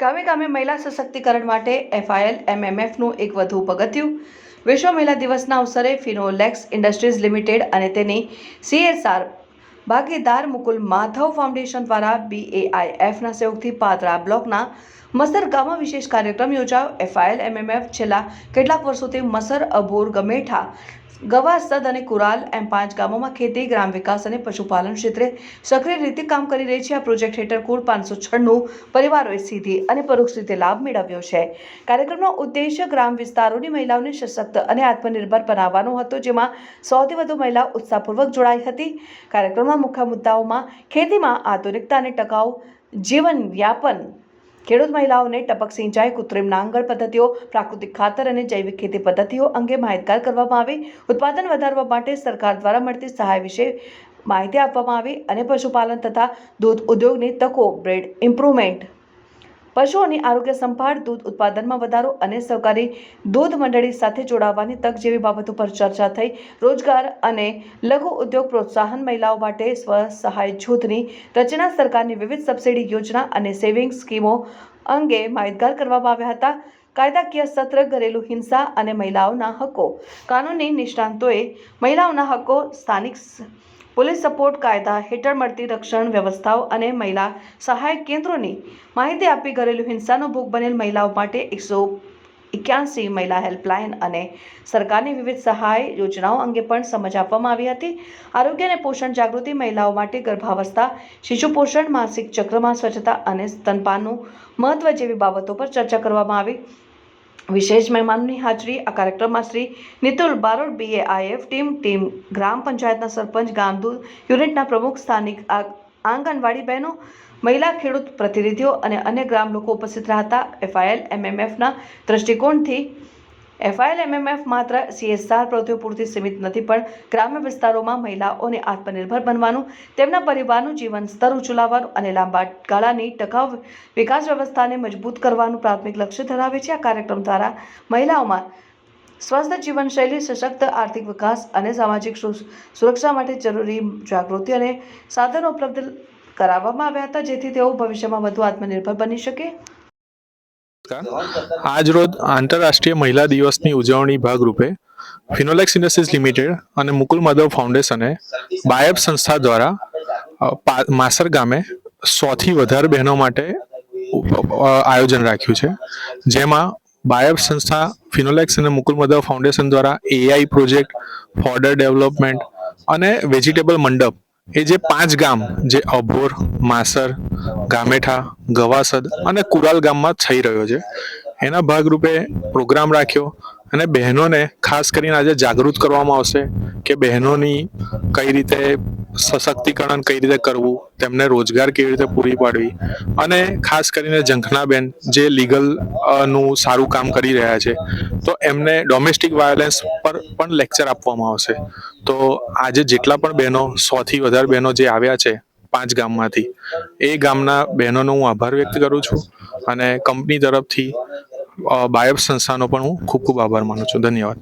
ગામે ગામે મહિલા સશક્તિકરણ માટે એફઆઈએલ એમએમએફનું એક વધુ પગથિયું. વિશ્વ મહિલા દિવસના અવસરે ફિનોલેક્સ ઇન્ડસ્ટ્રીઝ લિમિટેડ અને તેની સીએસઆર ભાગીદાર મુકુલ માધવ ફાઉન્ડેશન દ્વારા બીએઆઈએફના સહયોગથી પાદરા બ્લોકના મસર ગામમાં વિશેષ કાર્યક્રમ યોજાયો. એફઆઈએલ એમએમએફ છેલ્લા કેટલાક વર્ષોથી મસર અબોર ગમેઠા ગવાસદ અને કુરાલ એમ પાંચ ગામોમાં ખેતી, ગ્રામ વિકાસ અને પશુપાલન ક્ષેત્રે સક્રિય રીતે કામ કરી રહી છે. આ પ્રોજેક્ટ હેઠળ કુલ પાંચસો છન્નું પરિવારોએ સીધી અને પરોક્ષ રીતે લાભ મેળવ્યો છે. કાર્યક્રમનો ઉદ્દેશ્ય ગ્રામ વિસ્તારોની મહિલાઓને સશક્ત અને આત્મનિર્ભર બનાવવાનો હતો, જેમાં સૌથી વધુ મહિલાઓ ઉત્સાહપૂર્વક જોડાઈ હતી. કાર્યક્રમમાં મુખ્ય મુદ્દાઓમાં ખેતીમાં આધુનિકતા અને ટકાઉ જીવનયાપન ખેડૂત મહિલાઓને ટપક સિંચાઈ, કૃત્રિમ નાંગળ પદ્ધતિઓ, પ્રાકૃતિક ખાતર અને જૈવિક ખેતી પદ્ધતિઓ અંગે માહિતગાર કરવામાં આવી. ઉત્પાદન વધારવા માટે સરકાર દ્વારા મળતી સહાય વિશે માહિતી આપવામાં આવી અને પશુપાલન તથા દૂધ ઉદ્યોગની તકો, બ્રેડ ઇમ્પ્રુવમેન્ટ પશુઓની આરોગ્ય સંભાળ, દૂધ ઉત્પાદનમાં વધારો અને સહકારી દૂધ મંડળી સાથે જોડાવાની તક જેવી બાબતો પર ચર્ચા થઈ. રોજગાર અને લઘુ ઉદ્યોગ પ્રોત્સાહન મહિલાઓ માટે સ્વ સહાય જૂથની રચના સરકારની વિવિધ સબસિડી યોજના અને સેવિંગ સ્કીમો અંગે માહિતગાર કરવામાં આવ્યા હતા. કાયદાકીય સત્ર, ઘરેલું હિંસા અને મહિલાઓના હકો કાનૂની નિષ્ણાંતોએ મહિલાઓના હકો સ્થાનિક પોલીસ સપોર્ટ કાયદા હેઠળ મળતી રક્ષણ વ્યવસ્થાઓ અને મહિલા સહાયક કેન્દ્રોની માહિતી આપી ઘરેલું હિંસાનો ભોગ બનેલ મહિલાઓ માટે એકસો એક્યાસી મહિલા હેલ્પલાઇન અને સરકારની વિવિધ સહાય યોજનાઓ અંગે પણ સમજ આપવામાં આવી હતી. આરોગ્ય અને પોષણ જાગૃતિ મહિલાઓ માટે ગર્ભાવસ્થા શિશુ પોષણ માસિક ચક્રમાં સ્વચ્છતા અને સ્તનપાનનું મહત્વ જેવી બાબતો પર ચર્ચા કરવામાં આવી. વિશેષ મહેમાનોની હાજરી, આ કાર્યક્રમમાં શ્રી નિતુલ બારોડ બીએઆઈએફ ટીમ ટીમ, ગ્રામ પંચાયતના સરપંચ ગામદૂત યુનિટના પ્રમુખ, સ્થાનિક આંગણવાડી બહેનો, મહિલા ખેડૂત પ્રતિનિધિઓ અને અન્ય ગ્રામ લોકો ઉપસ્થિત રહ્યા એફઆઈએલ એમએમએફના દૃષ્ટિકોણથી એફઆઈએલ એમએમએફ માત્ર સીએસઆર પ્રવૃત્તિઓ પૂરતી સીમિત નથી, પણ ગ્રામ્ય વિસ્તારોમાં મહિલાઓને આત્મનિર્ભર બનવાનું, તેમના પરિવારનું જીવન સ્તર ઊંચું અને લાંબા ગાળાની ટકાઉ વિકાસ વ્યવસ્થાને મજબૂત કરવાનું પ્રાથમિક લક્ષ્ય ધરાવે છે. આ કાર્યક્રમ દ્વારા મહિલાઓમાં સ્વસ્થ જીવનશૈલી, સશક્ત આર્થિક વિકાસ અને સામાજિક સુરક્ષા માટે જરૂરી જાગૃતિ અને સાધનો ઉપલબ્ધ કરાવવામાં આવ્યા હતા, જેથી તેઓ ભવિષ્યમાં વધુ આત્મનિર્ભર બની શકે. આજરોજ આંતરરાષ્ટ્રીય મહિલા દિવસની ઉજવણી ભાગરૂપે ફિનોલેક્સ ઇન્ડસ્ટ્રીઝ લિમિટેડ અને મુકુલ માધવ ફાઉન્ડેશને બાયબ સંસ્થા દ્વારા માસર ગામે સોથી વધારે બહેનો માટે આયોજન રાખ્યું છે. જેમાં બાયબ સંસ્થા ફિનોલેક્સ અને મુકુલ માધવ ફાઉન્ડેશન દ્વારા એઆઈ પ્રોજેક્ટ ફોડર ડેવલપમેન્ટ અને વેજીટેબલ મંડપ એ જે પાંચ ગામ, જે અભોર, માસર, ગામેઠા, ગવાસદ અને કુરાલ ગામમાં થઈ રહ્યો છે. એના ભાગરૂપે પ્રોગ્રામ રાખ્યો અને બહેનોને ખાસ કરીને આજે જાગૃત કરવામાં આવશે કે બહેનોની કઈ રીતે સશક્તિકરણ કઈ રીતે કરવું તેમને રોજગાર કેવી રીતે પૂરી પાડવી અને ખાસ કરીને ઝંખનાબેન જે લીગલનું સારું કામ કરી રહ્યા છે તો એમને ડોમેસ્ટિક વાયોલન્સ પર પણ લેક્ચર આપવામાં આવશે. તો આજે જેટલા પણ બહેનો સોથી વધારે બહેનો જે આવ્યા છે પાંચ ગામમાંથી એ ગામના બહેનોનો હું આભાર વ્યક્ત કરું છું અને કંપની તરફથી અ, બાયબ સંસ્થાનો પણ હું ખૂબ ખૂબ આભાર માનું છું. ધન્યવાદ.